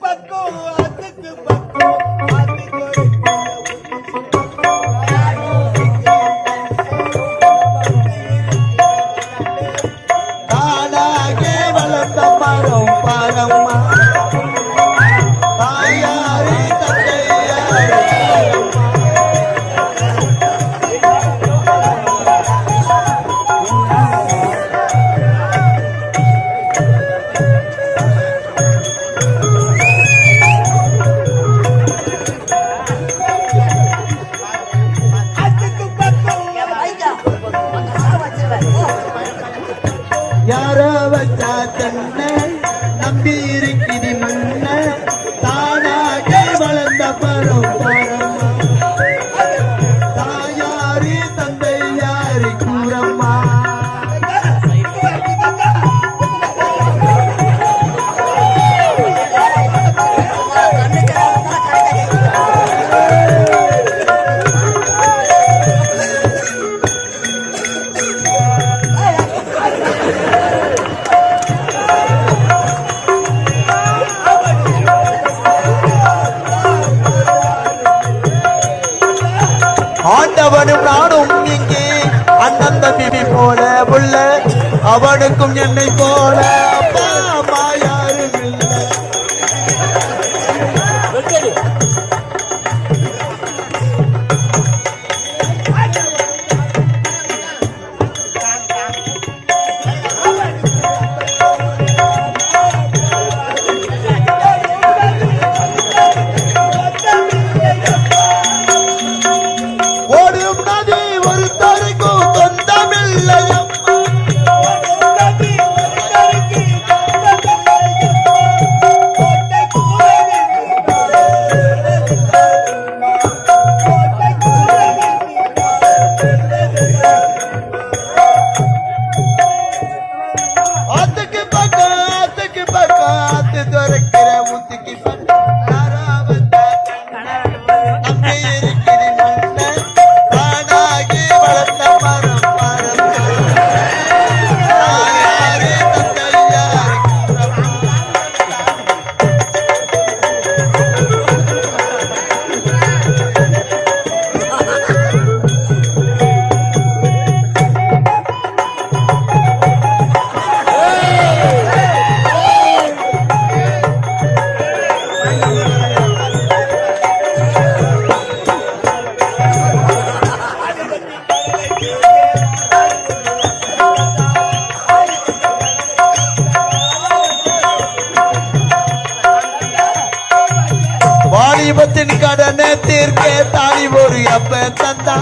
பக்கம் அதுக்கு பக்கம் 我的爸爸 தீர்க்க தாலி ஒரு அப்ப தந்தா.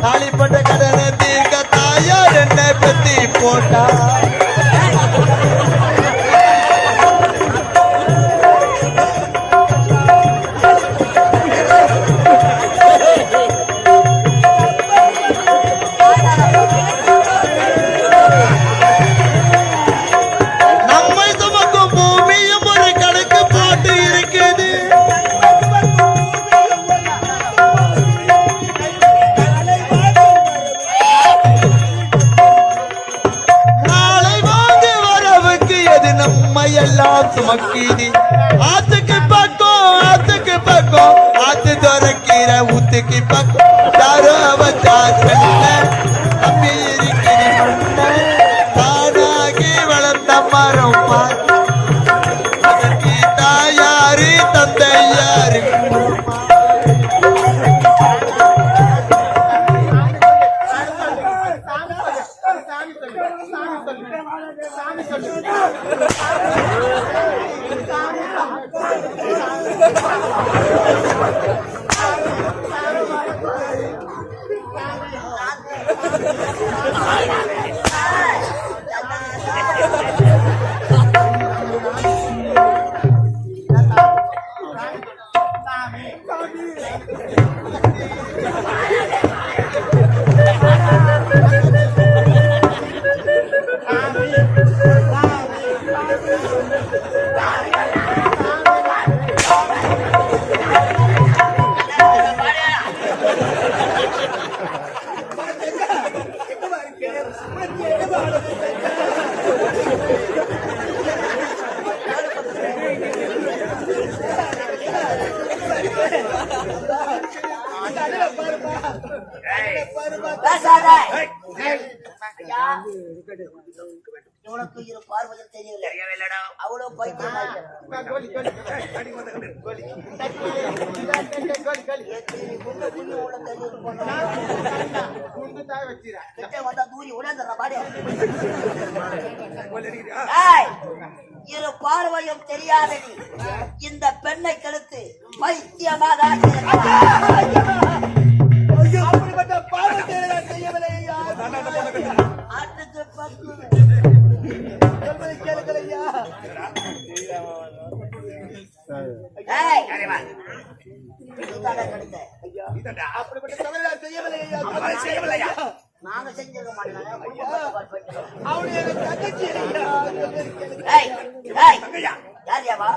தாலி பட்ட கடனை தீர்க்க தாயார் என்னை பத்தி போட்டா. 打！打！打！打！打！பேசாத. உனக்கு இரு பார்வதி தெரியவில்லை. அவ்வளவு பைத்தியம் கிட்ட வந்தா தூரி உடைந்துடுற பாடி. ஏய், இரு பார்வையும் தெரியாத நீ இந்த பெண்ணை கெடுத்து பைத்தியமாக சொல்வதை கேளுங்கள். ஏய், ஏய், யார் யாவா?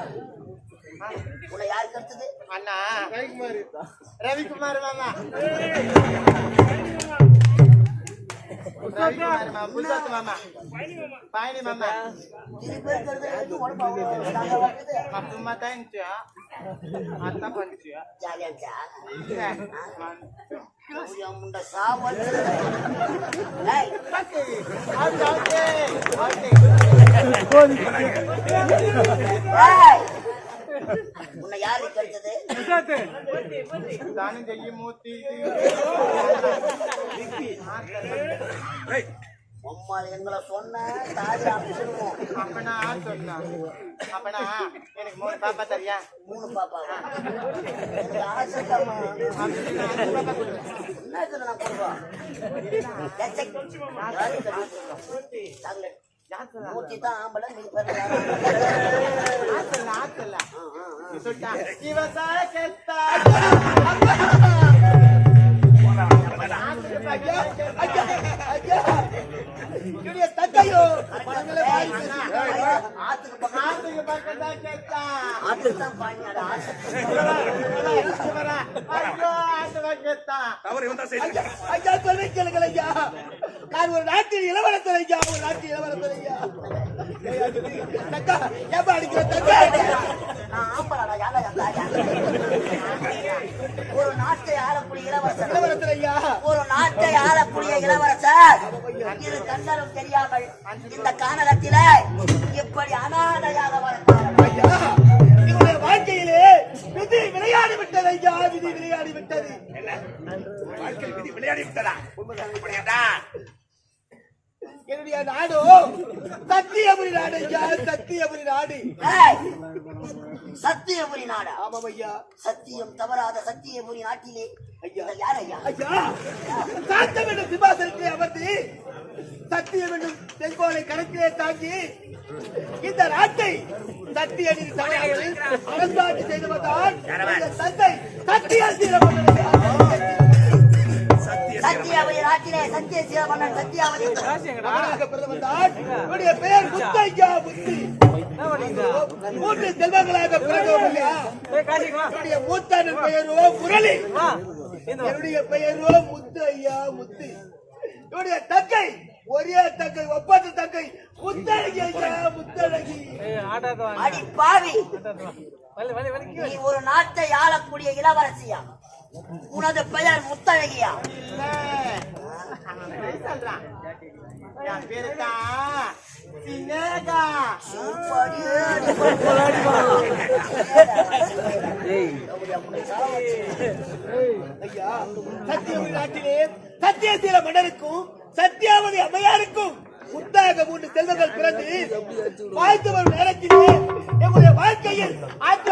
உன்னை யாரு கெடுத்தது? அண்ணா ரவிக்குமார் ரவிக்குமார் மாமா வருது. நான் சும்மா தான் இருந்துச்சு அதான் பண்ணிச்சு ஜாலியா உன்னை யாரு கெடுத்தது? தானும் செய்ய மூர்த்தி அம்மா எங்களை சொன்ன தாடி அமிச்சிருவோம் அப்பனா சொன்னா அப்பனா எனக்கு மூணு பாப்பா தரியா மூணு பாப்பாவா எனக்கு ஆசை தாம்மா. என்ன இதுல நான் கொடுப்போம்? சாக்லேட். மூர்த்தி தான் ஆம்பளை, நீ பேரு சொல்லிட்டா இவசார கெத்தா ஐயா, ஐயா, ஐயா. என்னுடைய தங்கையோ மனங்களை வாங்கி ஆத்துக்கு பக்கம் ஆத்துக்கு ஆத்துக்கு தான் பாய்ஞ்சாடா, ஆசை. ஐயோ ஆத்து பக்கத்தா ஐயா சொல்வை கேளுங்கள் ஐயா நான் ஒரு நாட்டின் இளவரசர் ஐயா ஒரு நாட்டின் இளவரசர் ஐயா தக்கா ஏப்பா அடிக்கிற தக்கா நான்? ஒரு நாட்டை ஆளக்கூடிய இளவரசர். இளவரசர் ஐயா. ஒரு நாட்டை ஆளக்கூடிய இளவரசர். இது கண்ணரும் தெரியாமல் இந்த கானகத்தில இப்படி அனாதையாக வாழ்க்கையிலே விதி விளையாடி விட்டது ஐயா விதி விளையாடி விட்டது என்னுடைய நாடு சத்தியபுரி நாடு ஐயா சத்தியபுரி நாடு. சத்தியபுரி நாடா ஆமாம் ஐயா. சத்தியம் தவறாத சத்தியபுரி நாட்டிலே. ஐயா. யார் ஐயா ஐயா. சாத்தம் என்னும் சிம்மாசனத்தை அமர்த்தி சத்தியம் என்னும் செங்கோலை கணக்கிலே தாங்கி இந்த நாட்டை சத்திய நீதி தவறாமல் அரசாட்சி செய்து வந்தால் இந்த தந்தை சத்திய சத்தியாவதி நாட்டிலே சத்திய சிவமன்னன் சத்தியாவதி மகனாக பிறந்தவன்தான் இவருடைய பெயர் முத்தையா முத்தி. மூன்று செல்வங்களாக பிறந்தவர் இல்லையா? என்னுடைய மூத்தானின் பெயரோ முரளி. என்னுடைய பெயரோ முத்து ஐயா முத்து. இவருடைய தங்கை ஒரே தங்கை ஒப்பந்த தங்கை முத்தழகி. ஐயா முத்தழகி அடி பாவி நீ ஒரு நாட்டை ஆளக்கூடிய இளவரசியா? உனது பெயர் முத்தழகியா சத்தியசீல மன்னருக்கும் சத்தியாவதி அம்மையாருக்கும் முத்தாக மூன்று செல்வங்கள் பிறந்து வாழ்த்து வரும் நேரத்திலே எங்களுடைய வாழ்க்கையில் ஆற்ற